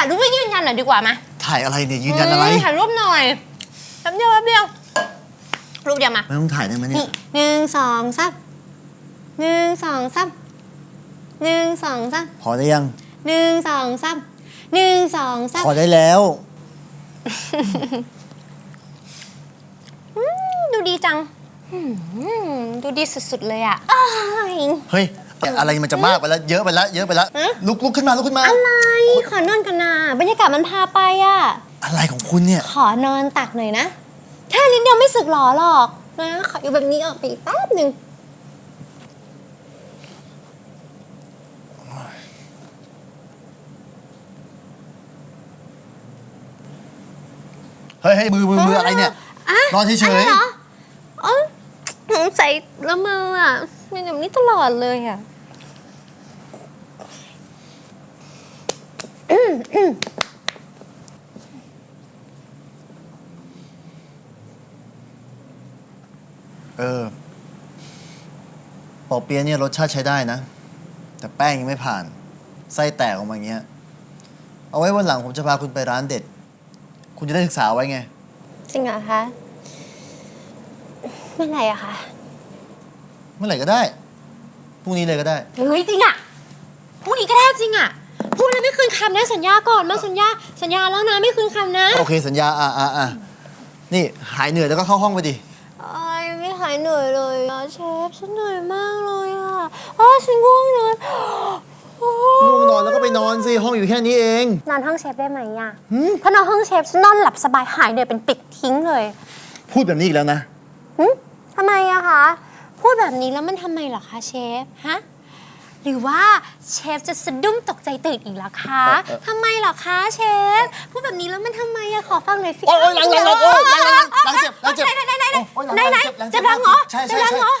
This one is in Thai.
ถ่ายรูปไว้ยืนยันหน่อยดีกว่ามาถ่ายอะไรเนี่ยยืนยันอะไร มถ่ายรูปหน่อยแป๊บเดียวแป๊บเดียวรูปเดียวมาไม่ต้องถ่ายได้ไหมเนี่นี่ยหนึ่งสองสามหนึ่งสองสามหนึ่งสองสามพอได้ยังหนึ่งสองสามหนึ่งสองสามพอได้แล้วดูดีจังอืมดูดีสุดๆเลยอะอ้ายเฮ้ย แต่อะไรมันจะมากไปแล้วเยอะไปแล้วเยอะไปแล้วฮะลุกลุกขึ้นมาลุกขึ้นมา อะไรขอนอนกันนะบรรยากาศมันพาไปอะ อะไรของคุณเนี่ย ขอนอนตักหน่อยนะแค่นิดเดียวไม่สึกหรอหรอกนะขออยู่แบบนี้ออกไปอีกแป๊บหนึ่งเฮ้ยเฮ้ยมือมือมืออะไรเนี่ยะนอนเฉยๆ ใส่ละมืออะเป็นแบบนี้ตลอดเลยอะเออปอเปี๊ยะเนี่ยรสชาติใช้ได้นะ แต่แป้งยังไม่ผ่าน ไส้แตกออกมาอย่างเงี้ย เอาไว้วันหลังผมจะพาคุณไปร้านเด็ด คุณจะได้ศึกษาไว้ไง จริงเหรอคะ เมื่อไหร่อะคะเมื่อไหร่ก็ได้ พรุ่งนี้เลยก็ได้ เฮ้ยจริงอะพรุ่งนี้ก็ได้จริงอะพูดแล้วไม่คืนคำนะสัญญาก่อนมาสัญญาสัญญาแล้วนะไม่คืนคำนะโอเคสัญญา อะอะอะนี่หายเหนื่อยแล้วก็เข้าห้องไปดิไอ้ยไม่หายเหนื่อยเลยอะเชฟฉันเหนื่อยมากเลยอะอ้าวฉันง่วงนอนโอ้ง่วงนอนแล้วก็ไปนอนสิห้องอยู่แค่นี้เอง นอนห้องเชฟได้ไหมอะหืมถ้านอนห้องเชฟฉันนอนหลับสบายหายเหนื่อยเป็นปิดทิ้งเลย พูดแบบนี้อีกแล้วนะหึทำไมอะ คะ พูดแบบนี้แล้วมันทำไมเหรอคะเชฟ ฮะ หรือว่าเชฟจะสะดุ้งตกใจตื่นอีกแล้วคะเออเออทำไมเหรอคะเชฟ พูดแบบนี้แล้วมันทำไมอะขอฟังหน่อยสิโอ๊ยโอ๊ยหลังหลังหลังโอ๊ยหลังหลังหลังเจ็บหลังเจ็บไหนไหนไหนไหนโอ๊ยหลังไหนไหนหลังเจ็บหลังเจ็บเจ็บหลังเหรอใช่ใช่เจ็บหลังเหรอ